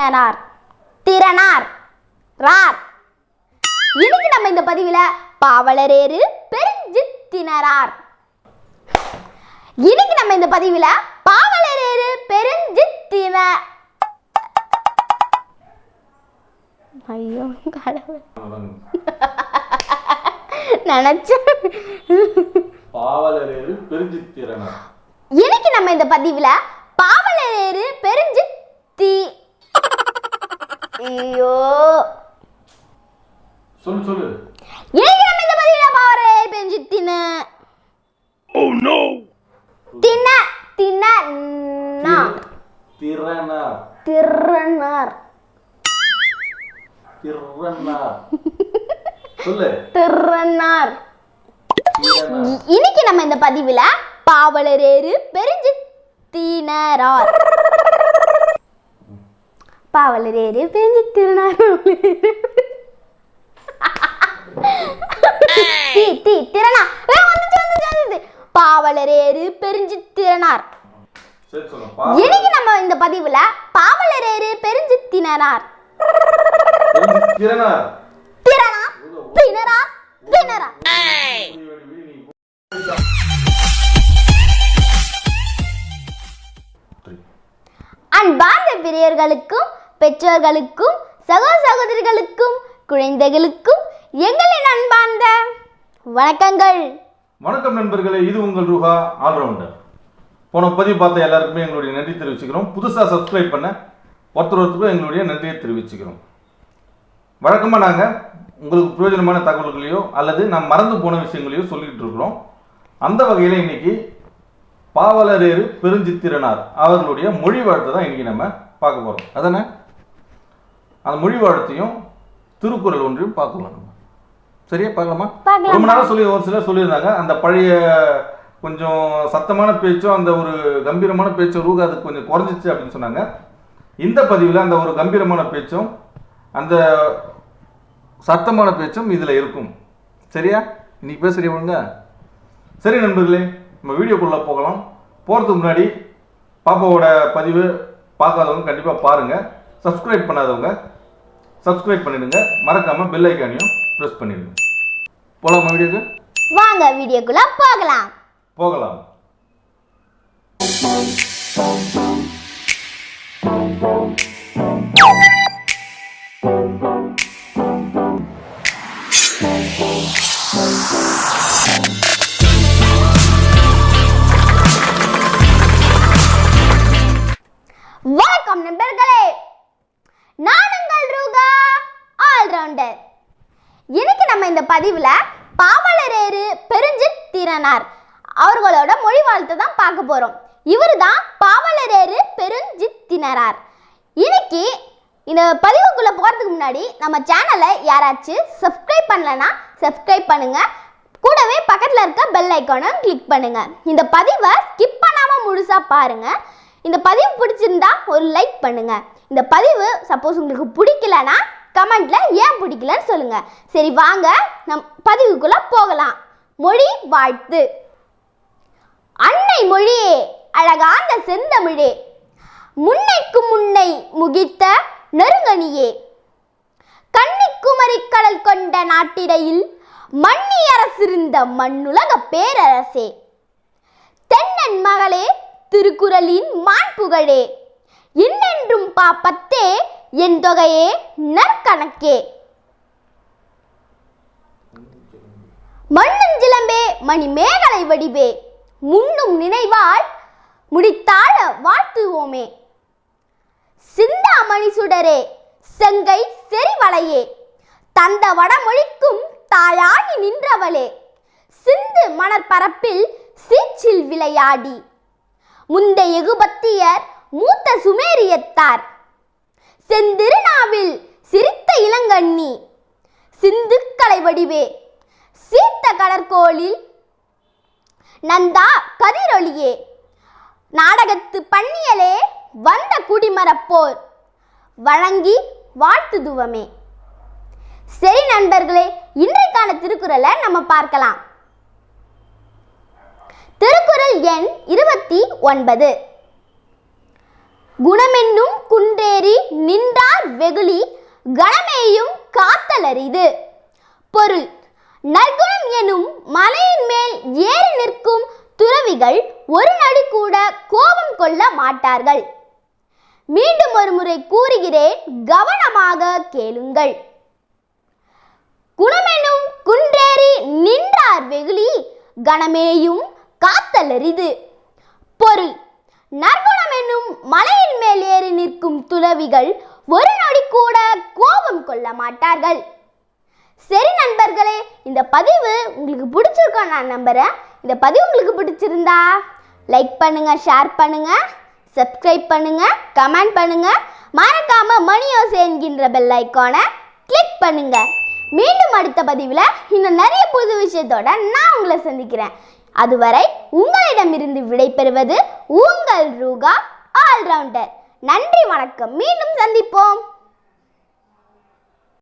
திறனார். திறனார். ரார். இன்னைக்கு நம்ம இந்த பதிவில் பாவலரேறு பெருஞ்சித்தினரார். இன்னைக்கு நம்ம இந்த பதிவில் பாவலரேறு பெருஞ்சித்தின ஐயோ கடவுள். நினைச்சேன். பாவலரேறு பெருஞ்சித்திரனார் இன்னைக்கு நம்ம இந்த பதிவில் பாவலரேறு பெருஞ்சித்தி ஐயோ. சொல்லு சொல்லு. நம்ம இந்த பதிவில் பாவலரேறு பெருஞ்சித்தின தின தின நா. திறனார். திறனார். திறனார். சொல்லு. திறனார். திறனார். இன்னைக்கு நம்ம இந்த பதிவில் பாவலரேறு பெருஞ்சித்தினரார் பாவலரேறு வந்துச்சு வந்துச்சு வந்துச்சு. பாவலரேறு பெருஞ்சித்திரனார் சரி சொல்லு இன்னைக்கு நம்ம இந்த பதிவுல பாவலரேறு பெருஞ்சித்தினரார் திறனார் திறனா திணறா திணறா அன்பார்ந்த பிரியர்களுக்கும் பெற்றோர்களுக்கும் சகோ சகோதரிகளுக்கும் குழந்தைகளுக்கும் எங்களின் அன்பார்ந்த வணக்கங்கள். வணக்கம் நண்பர்களே இது உங்கள் ரூஹா ஆல்ரவுண்டர். போன பதிவு பார்த்த எல்லாருக்குமே எங்களுடைய நன்றி தெரிவிச்சுக்கிறோம். புதுசாக சப்ஸ்கிரைப் பண்ண ஒருத்தர் ஒருத்தருக்கும் எங்களுடைய நன்றியை தெரிவிச்சுக்கிறோம். வழக்கமாக நாங்கள் உங்களுக்கு பிரயோஜனமான தகவல்களையோ அல்லது நாம் மறந்து போன விஷயங்களையோ சொல்லிக்கிட்டு இருக்கிறோம். அந்த வகையில் இன்னைக்கு பாவலரேறு பெருஞ்சித்திரனார் அவர்களுடைய மொழி வாழ்த்தை தான் இன்னைக்கு நம்ம பார்க்க போகிறோம் அதானே? அந்த மொழி வாழ்த்தையும் திருக்குறள் ஒன்றையும் பார்க்கலாம் நம்ம. சரியா பார்க்கலாமா. ரொம்ப நாளாக சொல்லி ஒரு சிலர் சொல்லியிருந்தாங்க. அந்த பழைய கொஞ்சம் சத்தமான பேச்சும் அந்த ஒரு கம்பீரமான பேச்சும் ரூக அது கொஞ்சம் குறைஞ்சிச்சு அப்படின்னு சொன்னாங்க. இந்த பதிவில் அந்த ஒரு கம்பீரமான பேச்சும் அந்த சத்தமான பேச்சும் இதில் இருக்கும். சரியா? இன்னைக்கு பேசுறியா ஒழுங்கா சரி நண்பர்களே நம்ம வீடியோக்குள்ளே போகலாம். போகிறதுக்கு முன்னாடி பாப்பாவோட பதிவு பார்க்காதவங்க கண்டிப்பாக பாருங்கள் சப்ஸ்கிரைப் பண்ணாதவங்க சப்ஸ்கிரைப் பண்ணிடுங்க. மறக்காமல் பெல் ஐக்கானையும் ப்ரெஸ் பண்ணிடுங்க. போகலாமா வீடியோக்கு? வாங்க வீடியோக்குள்ள போகலாம். போகலாம். வணக்கம் ஆல்ரவுண்டர் இன்னைக்கு நம்ம இந்த பதிவில் பாவலரேறு பெருஞ்சித்திரனார் அவர்களோட மொழி வாழ்த்து தான் பார்க்க போகிறோம் இவர் தான் பாவலரேறு பெருஞ்சித்தினரார் இன்னைக்கு இந்த பதிவுக்குள்ளே போகிறதுக்கு முன்னாடி நம்ம சேனலை யாராச்சும் சப்ஸ்கிரைப் பண்ணலனா சப்ஸ்கிரைப் பண்ணுங்கள் கூடவே பக்கத்தில் இருக்க பெல் ஐக்கானும் கிளிக் பண்ணுங்கள் இந்த பதிவை ஸ்கிப் பண்ணாமல் முழுசாக பாருங்க. இந்த பதிவு பிடிச்சிருந்தா ஒரு லைக் பண்ணுங்கள் இந்த பதிவு சப்போஸ் உங்களுக்கு பிடிக்கலனா கமெண்டில் ஏன் பிடிக்கலன்னு சொல்லுங்கள் சரி வாங்க நம் பதிவுக்குள்ளே போகலாம். மொழி வாழ்த்து. அன்னை மொழியே அழகாந்த செந்தமிழே. முன்னைக்கு முன்னை முகித்த நெருங்கணியே. கன்னிக்குமரி கடல் கொண்ட நாட்டிடையில் மன்னி அரசிருந்த மண்ணுலக பேரரசே. தென்னன் மகளே திருக்குறளின் மாண்புகழே. இன்னென்றும் பாப்பத்தே என் தொகையே நற்கணக்கே. மண்ணுஞ்சிலம்பே மணி மேகலை வடிவே. முன்னும் நினைவால் முடித்தாழ வாழ்த்துவோமே. சிந்தாமணி சுடரே செங்கை செறிவளையே. தந்த வடமொழிக்கும் தாயாகி நின்றவளே. சிந்து மணற்பரப்பில் சீச்சில் விளையாடி. முந்த எகுபத்தியர் மூத்த சுமேரியத்தார். செந்திருநாவில் சிரித்த இளங்கண்ணி. சிந்துக்கலை வடிவே. சீத்த கடற்கோளில் நந்தா கதிரொளியே. நாடகத்து பண்ணியலே வந்த குடிமரப்போர் வழங்கி வாழ்த்துதுவமே சரி நண்பர்களே இன்றைக்கான திருக்குறளை நம்ம பார்க்கலாம். திருக்குறள் எண் இருபத்தி ஒன்பது. குணமென்னும் குன்றேறி நின்றார் வெகுளி கணமேயும் காத்தலரிது. பொருள் நற்குணம் எனும் மலையின் மேல் ஏறி நிற்கும் துறவிகள் ஒரு நடு கூட கோபம் கொள்ள மாட்டார்கள். மீண்டும் ஒரு முறை கூறுகிறேன் கவனமாக கேளுங்கள். குணமெனும் குன்றேறி நின்றார் வெகுளி கணமேயும் காத்தலரிது. பொருள் நற்குணம் என்னும் மலையின் மேல் ஏறி நிற்கும் துறவிகள் ஒரு நொடி கூட கோபம் கொள்ள மாட்டார்கள். சரி நண்பர்களே இந்த பதிவு உங்களுக்கு பிடிச்சிருக்கோம் நான் நம்புகிறேன் இந்த பதிவு உங்களுக்கு பிடிச்சிருந்தா லைக் பண்ணுங்க ஷேர் பண்ணுங்க சப்ஸ்கிரைப் பண்ணுங்க கமெண்ட் பண்ணுங்க. மறக்காம மணி யோசை என்கின்ற பெல் ஐக்கானை கிளிக் பண்ணுங்க. மீண்டும் அடுத்த பதிவில் இன்னும் நிறைய புது விஷயத்தோட நான் உங்களை சந்திக்கிறேன். அதுவரை உங்களிடமிருந்து விடைபெறுவது உங்கள் ரூகா ஆல்ரவுண்டர். நன்றி வணக்கம். மீண்டும் சந்திப்போம்.